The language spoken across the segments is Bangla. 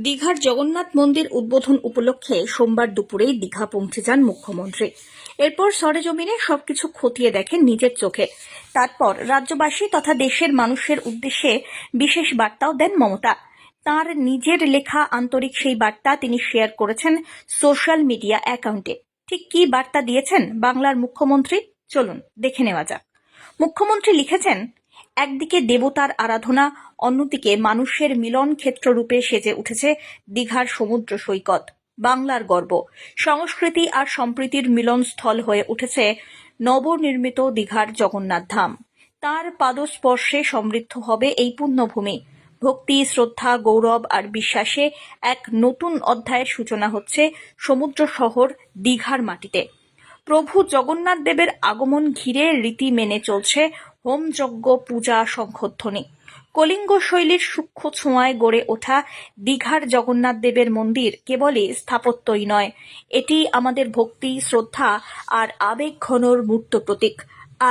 দীঘার জগন্নাথ মন্দির উদ্বোধন উপলক্ষে সোমবার দুপুরেই দীঘা পৌঁছে যান মুখ্যমন্ত্রী। এরপর সরেজমিনে সবকিছু খতিয়ে দেখেন নিজের চোখে। তারপর রাজ্যবাসী তথা দেশের মানুষের উদ্দেশ্যে বিশেষ বার্তাও দেন মমতা। তার নিজের লেখা আন্তরিক সেই বার্তা তিনি শেয়ার করেছেন সোশ্যাল মিডিয়া অ্যাকাউন্টে। ঠিক কী বার্তা দিয়েছেন বাংলার মুখ্যমন্ত্রী? চলুন দেখে নেওয়া যাক। মুখ্যমন্ত্রী লিখেছেন একদিকে দেবতার আরাধনা, অন্যদিকে মানুষের মিলন ক্ষেত্র রূপে সেজে উঠেছে দীঘার সমুদ্র সৈকত, বাংলার গর্ব। সংস্কৃতি আর সম্প্রীতির মিলনস্থল হয়ে উঠেছে নবনির্মিত দীঘার জগন্নাথ ধাম। তার পাদস্পর্শে সমৃদ্ধ হবে এই পুণ্যভূমি ভক্তি, শ্রদ্ধা, গৌরব আর বিশ্বাসে এক নতুন অধ্যায়ের সূচনা হচ্ছে সমুদ্র শহর দীঘার মাটিতে। প্রভু জগন্নাথ দেবের আগমন ঘিরে রীতি মেনে চলছে হোমযজ্ঞ, পূজা শঙ্খধ্বনি কলিঙ্গ শৈলীর সূক্ষ্ম ছোঁয়ায় গড়ে ওঠা দীঘার জগন্নাথ দেবের মন্দির কেবলই স্থাপত্যই নয়, এটি আমাদের ভক্তি, শ্রদ্ধা আর আবেগ ঘনর মূর্ত প্রতীক।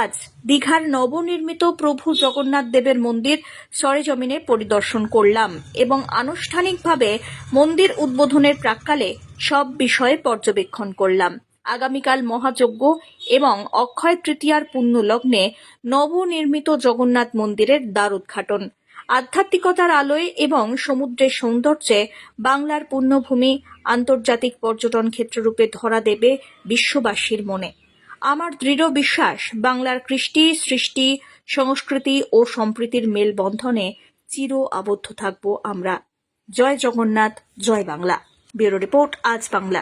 আজ দীঘার নবনির্মিত প্রভু জগন্নাথ দেবের মন্দির সরেজমিনে পরিদর্শন করলাম এবং আনুষ্ঠানিকভাবে মন্দির উদ্বোধনের প্রাক্কালে সব বিষয়ে পর্যবেক্ষণ করলাম। আগামীকাল মহাযজ্ঞ এবং অক্ষয় তৃতীয়ার পুণ্য লগ্নে নবনির্মিত জগন্নাথ মন্দিরের দ্বার উদ্ঘাটন। আধ্যাত্মিকতার আলোয় এবং সমুদ্রের সৌন্দর্যে বাংলার পুণ্যভূমি আন্তর্জাতিক পর্যটন ক্ষেত্ররূপে ধরা দেবে বিশ্ববাসীর মনে। আমার দৃঢ় বিশ্বাস, বাংলার কৃষ্টি, সৃষ্টি, সংস্কৃতি ও সম্প্রীতির মেলবন্ধনে চির আবদ্ধ থাকব আমরা। জয় জগন্নাথ, জয় বাংলা। ব্যুরো রিপোর্ট, আজ বাংলা।